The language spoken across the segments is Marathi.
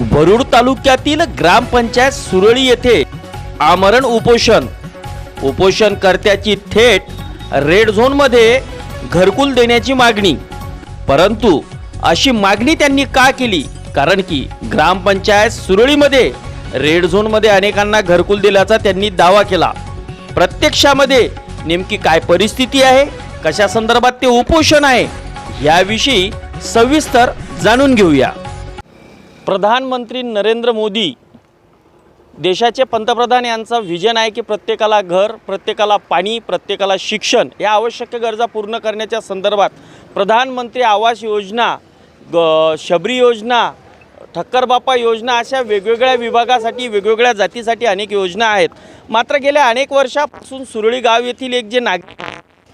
वरुड तालुक्यातील ग्रामपंचायत सुरळी येथे आमरण उपोषण. उपोषणकर्त्याची थेट रेड झोनमध्ये घरकुल देण्याची मागणी. परंतु अशी मागणी त्यांनी का केली? कारण की ग्रामपंचायत सुरळीमध्ये रेड झोनमध्ये अनेकांना घरकुल दिल्याचा त्यांनी दावा केला. प्रत्यक्षामध्ये नेमकी काय परिस्थिती आहे? कशा संदर्भात ते उपोषण आहे? याविषयी सविस्तर जाणून घेऊया. प्रधानमंत्री नरेंद्र मोदी देशाचे पंतप्रधान यांचा व्हिजन आहे की प्रत्येकाला घर प्रत्येकाला पाणी प्रत्येकाला शिक्षण या आवश्यक गरजा पूर्ण करण्याच्या संदर्भात प्रधानमंत्री आवास योजना ग शबरी योजना ठक्करबापा योजना अशा वेगवेगळ्या विभागासाठी वेगवेगळ्या जातीसाठी अनेक योजना आहेत. मात्र गेल्या अनेक वर्षापासून सुरळी गाव येथील एक जे नागरिक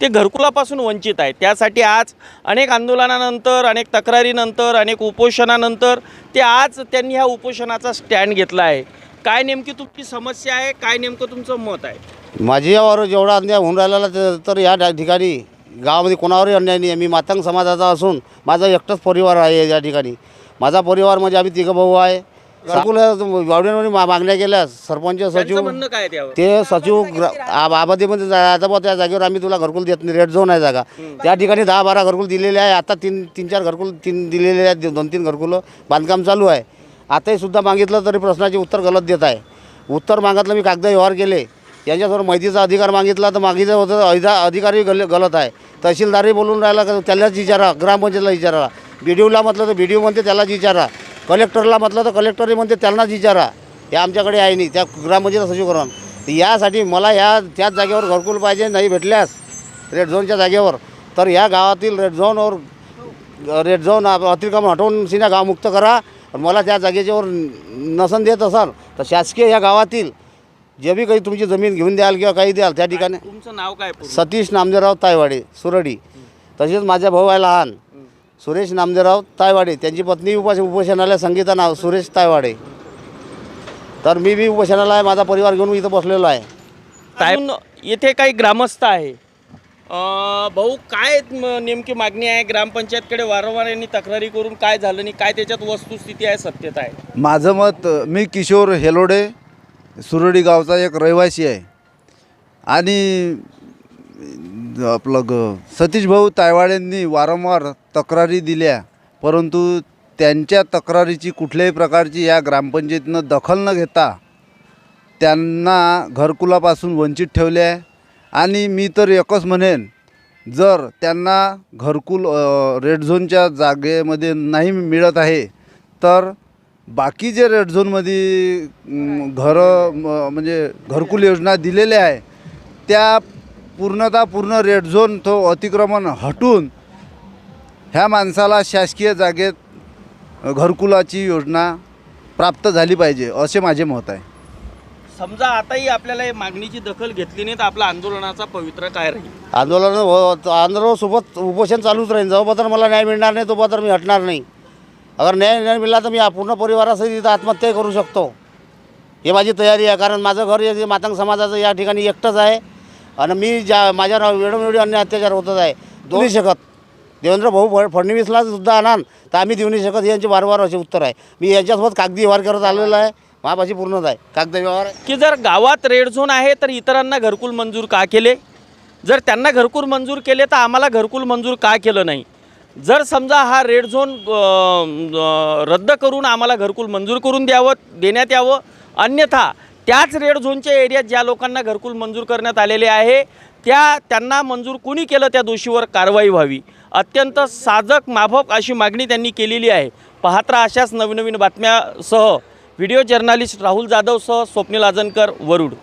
ते घरकुलापासून वंचित आहे. त्यासाठी आज अनेक आंदोलनानंतर अनेक तक्रारीनंतर अनेक उपोषणानंतर ते आज त्यांनी ह्या उपोषणाचा स्टँड घेतला आहे. काय नेमकी तुमची समस्या आहे? काय नेमकं तुमचं मत आहे? माझी यावर जेवढा अन्याय होऊन राहिलेला तर- या ठिकाणी गावामध्ये कोणावरही अन्याय नाही आहे मी मातंग समाजाचा असून माझा एकटाच परिवार आहे या ठिकाणी. माझा परिवार म्हणजे आम्ही तिघं भाऊ आहे. घरकुल मा मागण्या केल्या. सरपंच त्यांचं सचिव म्हणणं काय आहे त्यावर? ते सचिव ग्र- आ- आबादीमध्ये जायचं बा त्या जागेवर आम्ही तुला घरकुल देत नाही. रेड झोन आहे जागा. त्या ठिकाणी दहा बारा घरकुल दिलेले आहे. आता तीन तीन चार घरकुल तीन दिलेले आहेत. दोन तीन घरकुलं बांधकाम चालू आहे. आताही सुद्धा मागितलं तरी प्रश्नाचे उत्तर गलत देत आहे. उत्तर मागितलं मी कागद व्यवहार केले. यांच्यासमोर माहितीचा अधिकार मागितला तर मागितलं होतं. अधिका अधिकारी गल गलत आहे. तहसीलदारही बोलून राहिला का त्यालाच विचारा ग्रामपंचायतला विचारा. बी डी ओला म्हटलं तर बी डी ओ म्हणते त्यालाच विचारा. कलेक्टरला म्हटलं तर कलेक्टरही म्हणते त्यांनाच विचारा. हे आमच्याकडे आहे नाही त्या ग्रामपंचायत सचिवकरण तर यासाठी मला या त्याच जागेवर घरकुल पाहिजे नाही भेटल्यास रेड झोनच्या जागेवर. तर या गावातील रेड झोनवर रेड झोन अतिक्रमण हटवून सिन्हा गाव मुक्त करा. आणि मला त्या जागेच्यावर नसन देत असाल तर शासकीय या गावातील जे बी काही तुमची जमीन घेऊन द्याल किंवा काही द्याल त्या ठिकाणी तुमचं नाव काय? सतीश नामदेवराव तायवाडे सुरडी. तसेच माझा भाऊ आहे लहान. सुरेश नामदेवराव तायवाडे. त्यांची पत्नी उपोष उपोषणाला संगीता नाव सुरेश तायवाडे. तर मी बी उपोषणाला आहे माझा परिवार घेऊन इथं बसलेलो आहे. अजून येथे काही ग्रामस्थ आहे. अं, भाऊ काय म- नेमकी मागणी आहे? ग्रामपंचायतकडे वारंवार यांनी तक्रारी करून काय झालं नाही काय त्याच्यात वस्तुस्थिती आहे सत्यता आहे? माझं मत मी किशोर हेलोडे सुरडी गावचा एक रहिवासी आहे. आणि आपलं ग सतीश भाऊ तायवाडेंनी वारंवार तक्रारी दिल्या परंतु त्यांच्या तक्रारीची कुठल्याही प्रकारची या ग्रामपंचायतीनं दखल न घेता त्यांना घरकुलापासून वंचित ठेवले आहे. आणि मी तर एकच म्हणेन जर त्यांना घरकुल रेड झोनच्या जागेमध्ये नाही मिळत आहे तर बाकी जे रेड झोनमध्ये घरं म्हणजे घरकुल योजना दिलेल्या आहे त्या पूर्णतः पूर्ण रेड झोन तो अतिक्रमण हटून ह्या माणसाला शासकीय जागेत घरकुलाची योजना प्राप्त झाली पाहिजे असे माझे मत आहे. समजा आताही आपल्याला या मागणीची दखल घेतली नाही तर आपला आंदोलनाचा पवित्र काय राहील? आंदोलन हो- आंदोलनासोबत उपोषण चालूच राहील. जोपर्यंत मला न्याय मिळणार नाही तोपर्यंत मी हटणार नाही. अगर न्याय नाही मिळाला तर मी पूर्ण परिवारासहित इथं आत्महत्या करू शकतो. ही माझी तयारी आहे कारण माझं घर हे मातंग समाजाचं या ठिकाणी एकटंच आहे. आणि मी ज्या माझ्यावर वेळोवेळी अन्य अत्याचार होतच आहे. देऊ नाही शकत. देवेंद्र भाऊ फड फडणवीसला सुद्धा आणाल तर आम्ही देऊ नाही शकत यांचे वारंवार असे उत्तर आहे. मी यांच्यासोबत कागदी व्यवहार करत आलेलो आहे. माझ्यापाशी पूर्णच आहे. कागदी व्यवहार की जर गावात रेड झोन आहे तर इतरांना घरकुल मंजूर का केले? जर त्यांना घरकुल मंजूर केले तर आम्हाला घरकुल मंजूर का केलं नाही? जर समजा हा रेड झोन रद्द करून आम्हाला घरकुल मंजूर करून द्यावं देण्यात यावं अन्यथा त्याच रेड झोनच्या एरियात ज्या लोकांना घरकुल मंजूर करण्यात आलेले आहे त्या त्यांना मंजूर कुणी केलं त्या दोषीवर कारवाई व्हावी? अत्यंत साजक माफक अशी मागणी त्यांनी केलेली आहे. पाहत राहा अशाच नवीन नवीन बातम्यासह. व्हिडिओ जर्नालिस्ट राहुल जाधवसह स्वप्नील आजनकर वरुड.